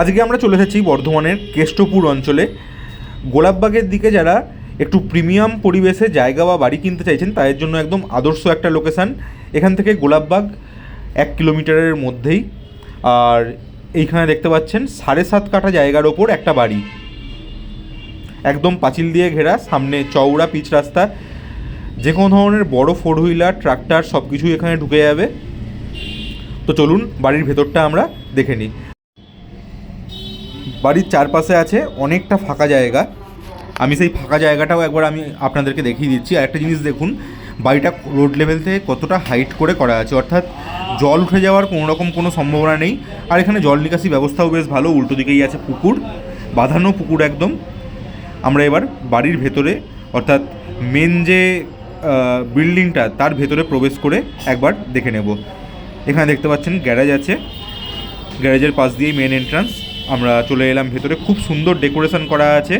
আজকে আমরা চলে এসেছি বর্ধমানের কেষ্টপুর অঞ্চলে। গোলাপবাগের দিকে যারা একটু প্রিমিয়াম পরিবেশে জায়গা বা বাড়ি কিনতে চাইছেন, তাদের জন্য একদম আদর্শ একটা লোকেশান এখান থেকে গোলাপবাগ এক কিলোমিটারের মধ্যেই। আর এইখানে দেখতে পাচ্ছেন সাড়ে সাত কাঠা জায়গার ওপর একটা বাড়ি। একদম পাঁচিল দিয়ে ঘেরা, সামনে চওড়া পিচ রাস্তা। যে কোনো ধরনের বড় ফোর হুইলার ট্রাক্টর সব কিছুই এখানে ঢুকে যাবে। তো চলুন বাড়ির ভেতরটা আমরা দেখে নিই। বাড়ির চারপাশে আছে অনেকটা ফাঁকা জায়গা। আমি সেই ফাঁকা জায়গাটাও একবার আমি আপনাদেরকে দেখিয়ে দিচ্ছি। আর একটা জিনিস দেখুন, বাড়িটা রোড লেভেল থেকে কতটা হাইট করে করা আছে। অর্থাৎ জল উঠে যাওয়ার কোনো রকম কোনো সম্ভাবনা নেই। আর এখানে জল নিকাশি ব্যবস্থাও বেশ ভালো, উল্টো দিকেই আছে পুকুর, বাঁধানো পুকুর একদম। আমরা এবার বাড়ির ভেতরে, অর্থাৎ মেন যে বিল্ডিংটা তার ভেতরে প্রবেশ করে একবার দেখে নেব। এখানে দেখতে পাচ্ছেন গ্যারেজ আছে। গ্যারেজের পাশ দিয়েই মেন এন্ট্রান্স আমরা চলে এলাম ভেতরে। খুব সুন্দর ডেকোরেশন করা আছে।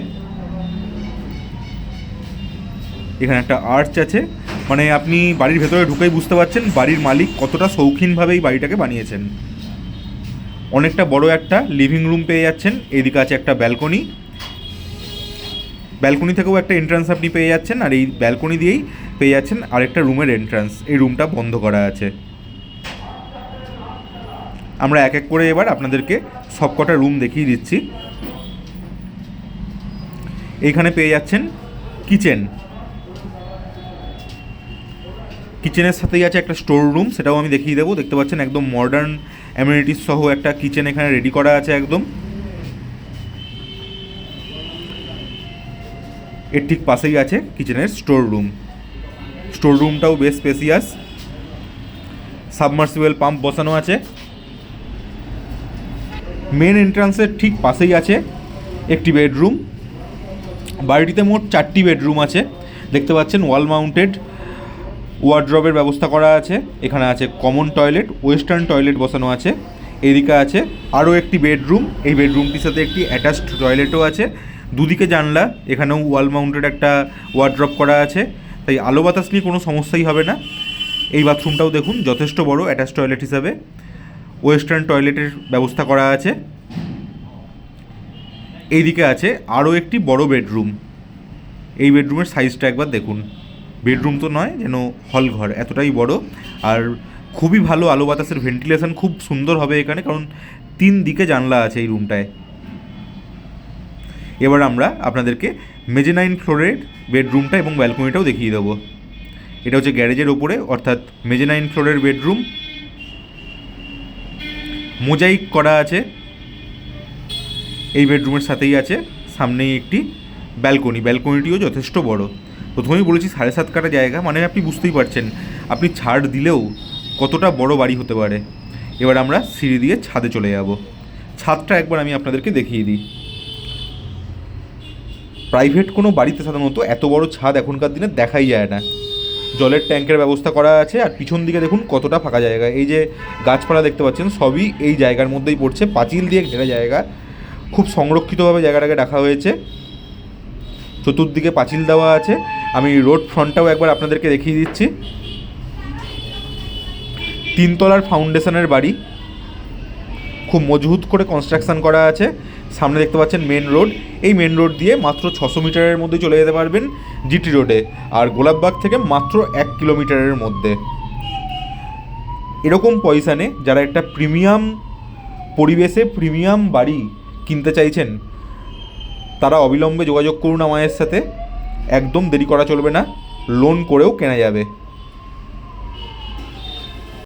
এখানে একটা আর্চ আছে। মানে আপনি বাড়ির ভেতরে ঢুকেই বুঝতে পারছেন বাড়ির মালিক কতটা শৌখিনভাবে এই বাড়িটাকে বানিয়েছেন। অনেকটা বড় একটা লিভিং রুম পেয়ে যাচ্ছেন। এদিকে আছে একটা ব্যালকনি ব্যালকনি থেকেও একটা এন্ট্রান্স আপনি পেয়ে যাচ্ছেন আর এই ব্যালকনি দিয়েই পেয়ে যাচ্ছেন আরেকটা রুমের এন্ট্রান্স এই রুমটা বন্ধ করা আছে। আমরা এক এক করে এবার আপনাদেরকে সবকটা রুম দেখিয়ে দিচ্ছি। এইখানে পেয়ে যাচ্ছেন কিচেন কিচেনের সাথেই আছে একটা স্টোর রুম সেটাও আমি দেখিয়ে দেবো। দেখতে পাচ্ছেন একদম মডার্ন অ্যামিউনিটিস সহ একটা কিচেন এখানে রেডি করা আছে একদম। এর ঠিক পাশেই আছে কিচেনের স্টোর রুম স্টোর রুমটাও বেশ স্পেসিয়াস সাবমার্সিবল পাম্প বসানো আছে। মেন এন্ট্রান্সের ঠিক পাশেই আছে একটি বেডরুম বাড়িটিতে মোট চারটি বেডরুম আছে। দেখতে পাচ্ছেন ওয়াল মাউন্টেড ওয়ার্ড্রবের ব্যবস্থা করা আছে। এখানে আছে কমন টয়লেট ওয়েস্টার্ন টয়লেট বসানো আছে। এদিকে আছে আরও একটি বেডরুম এই বেডরুমটির সাথে একটি অ্যাটাচড টয়লেটও আছে। দুদিকে জানলা, এখানেও ওয়াল মাউন্টেড একটা ওয়ার্ড্রপ করা আছে। তাই আলো বাতাস নিয়ে কোনো সমস্যাই হবে না। এই বাথরুমটাও দেখুন, যথেষ্ট বড় অ্যাটাচ টয়লেট হিসাবে। ওয়েস্টার্ন টয়লেটের ব্যবস্থা করা আছে। এইদিকে আছে আরও একটি বড় বেডরুম। এই বেডরুমের সাইজটা একবার দেখুন। বেডরুম তো নয়, যেন হল ঘর, এতটাই বড়। আর খুবই ভালো আলো বাতাসের ভেন্টিলেশন, খুব সুন্দর হবে এখানে, কারণ তিন দিকে জানলা আছে এই রুমটায়। এবার আমরা আপনাদেরকে মেজেনাইন ফ্লোরের বেডরুমটা এবং ব্যালকনিটাও দেখিয়ে দেবো। এটা হচ্ছে গ্যারেজের ওপরে, অর্থাৎ মেজেনাইন ফ্লোরের বেডরুম। মোজাইক করা আছে। এই বেডরুমের সাথেই আছে, সামনেই একটি ব্যালকনি। ব্যালকনিটিও যথেষ্ট বড়। প্রথমেই বলেছি সাড়ে সাত কাটা জায়গা মানে আপনি বুঝতেই পারছেন, আপনি ছাড় দিলেও কতটা বড় বাড়ি হতে পারে। এবার আমরা সিঁড়ি দিয়ে ছাদে চলে যাব। ছাদটা একবার আমি আপনাদেরকে দেখিয়ে দিই। প্রাইভেট কোনো বাড়িতে সাধারণত এত বড় ছাদ এখনকার দিনে দেখাই যায় না। জলের ট্যাঙ্কের ব্যবস্থা করা আছে আর পিছন দিকে দেখুন কতটা ফাঁকা জায়গা। এই যে গাছপালা দেখতে পাচ্ছেন, সবই এই জায়গার মধ্যেই পড়ছে, পাঁচিল দিয়ে ঘেরা জায়গা। খুব সংরক্ষিতভাবে জায়গাটাকে রাখা হয়েছে। চতুর্দিকে পাঁচিল দেওয়া আছে। আমি রোড ফ্রন্টটাও একবার আপনাদেরকে দেখিয়ে দিচ্ছি। তিনতলার ফাউন্ডেশনের বাড়ি। খুব মজবুত করে কনস্ট্রাকশন করা আছে। সামনে দেখতে পাচ্ছেন মেন রোড এই মেন রোড দিয়ে মাত্র ছশো মিটারের মধ্যে চলে যেতে পারবেন জিটি রোডে আর গোলাপবাগ থেকে মাত্র এক কিলোমিটারের মধ্যে। এরকম পয়সানে যারা একটা প্রিমিয়াম পরিবেশে প্রিমিয়াম বাড়ি কিনতে চাইছেন, তারা অবিলম্বে যোগাযোগ করুন আমাদের সাথে। একদম দেরি করা চলবে না। লোন করেও কেনা যাবে।